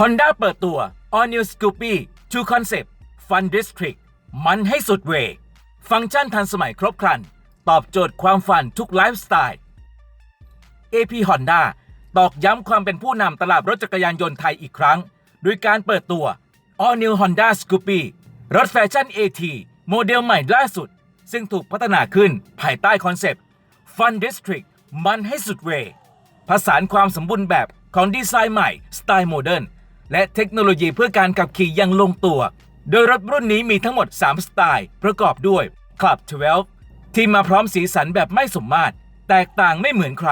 Honda เปิดตัว All New Scoopy True Concept Fun District มันให้สุดเว ฟังก์ชันทันสมัยครบครัน ตอบโจทย์ความฝันทุกไลฟ์สไตล์ AP Honda ตอกย้ำความเป็นผู้นำตลาดรถจักรยานยนต์ไทยอีกครั้ง ด้วยการเปิดตัว All New Honda Scoopy รถแฟชั่น AT โมเดลใหม่ล่าสุด ซึ่งถูกพัฒนาขึ้นภายใต้คอนเซปต์ Fun District มันให้สุดเวผสานความสมบูรณ์แบบของดีไซน์ใหม่สไตล์โมเดิร์น และเทคโนโลยีเพื่อการขับขี่อยังลงตัว โดยรถรุ่นนี้มีทั้งหมด 3 สไตล์ ประกอบด้วย Club 12 ที่มาพร้อมสีสันแบบไม่สมมาตร แตกต่างไม่เหมือนใคร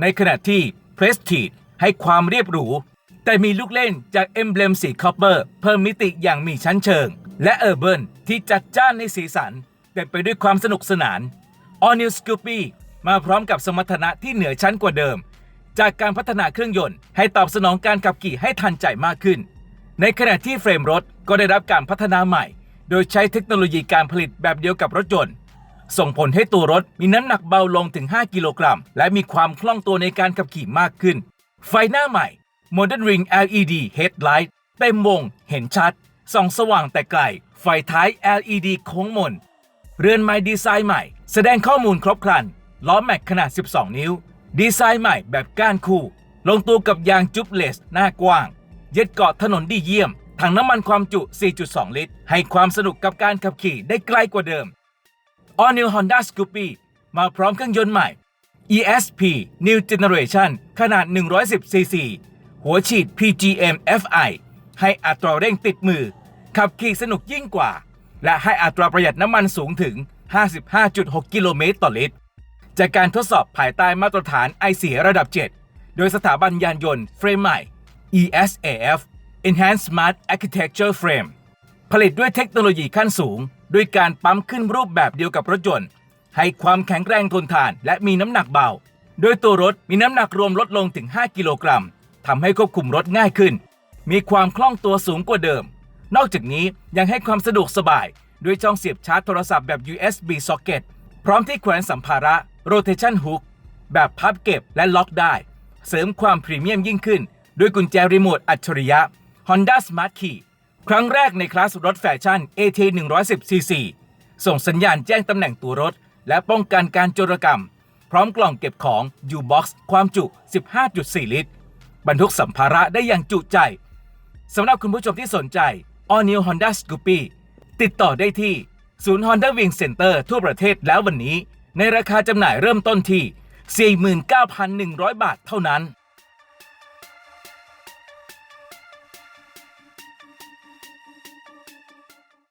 ในขณะที่ Prestige ให้ความเรียบหรู แต่มีลูกเล่นจากเอมเบลมสีคอปเปอร์เพิ่มมิติอย่างมีชั้นเชิง และเออร์เบิร์นที่จัดจ้านในสีสันเต็มไปด้วยความสนุกสนาน All New Scoopy มาพร้อมกับสมรรถนะที่เหนือชั้นกว่าเดิม จากการพัฒนาเครื่องยนต์ ให้ตอบสนองการขับขี่ให้ทันใจมากขึ้น ในขณะที่เฟรมรถก็ได้รับการพัฒนาใหม่ โดยใช้เทคโนโลยีการผลิตแบบเดียวกับรถยนต์ส่งผลให้ตัวรถมีน้ำหนักเบาลงถึง 5 กิโลกรัม และมีความคล่องตัวในการขับขี่มากขึ้น ไฟหน้าใหม่ Modern Ring LED Headlight เต็มวงเห็นชัด ส่องสว่างแต่ไกล ไฟท้าย LED โค้งมน เรือนไม้ดีไซน์ใหม่ แสดงข้อมูลครบครัน ล้อแม็กขนาด 12 นิ้ว ดีไซน์ใหม่แบบก้านคู่ ลงตัวกับยางจุบเลสหน้ากว้าง ยึดเกาะถนนดีเยี่ยม ถังน้ำมันความจุ 4.2 ลิตร ให้ความสนุกกับการขับขี่ได้ไกลกว่าเดิม All New Honda Scoopy มาพร้อมเครื่องยนต์ใหม่ ESP New Generation ขนาด 110 cc หัวฉีด PGM FI ให้อัตราเร่งติดมือ ขับขี่สนุกยิ่งกว่า และให้อัตราประหยัดน้ำมันสูงถึง 55.6 กิโลเมตรต่อลิตร จากการทดสอบภายใต้มาตรฐาน i 4ระดับ 7 โดยสถาบันยานยนต์เฟรมใหม่ ESAF Enhanced Smart Architecture Frame ผลิตด้วยเทคโนโลยีขั้นสูง ด้วยการปั๊มขึ้นรูปแบบเดียวกับรถยนต์ ให้ความแข็งแรงทนทานและมีน้ำหนักเบา โดยตัวรถมีน้ำหนักรวมลดลงถึง 5 กิโลกรัมทำให้ควบคุมรถง่ายขึ้น มีความคล่องตัวสูงกว่าเดิม นอกจากนี้ยังให้ความสะดวกสบาย ด้วยช่องเสียบชาร์จโทรศัพท์แบบ USB socket พร้อมที่แขวนสัมภาระ rotation hook แบบพับเก็บและล็อกได้ เสริมความพรีเมียมยิ่งขึ้น ด้วยกุญแจรีโมทอัจฉริยะ Honda Smart Key ครั้งแรกในคลาสรถแฟชั่น AT 110 cc ส่งสัญญาณแจ้งตำแหน่งตัวรถ และป้องกันการโจรกรรม พร้อมกล่องเก็บของ U-Box ความจุ 15.4 ลิตร บรรทุกสัมภาระได้อย่างจุใจสำหรับคุณผู้ชมที่สนใจ All New Honda Scoopy ติดต่อได้ที่ศูนย์ Honda Wing Center ทั่วประเทศแล้ววันนี้ ในราคาจำหน่ายเริ่มต้นที่ 49,100 บาทเท่านั้น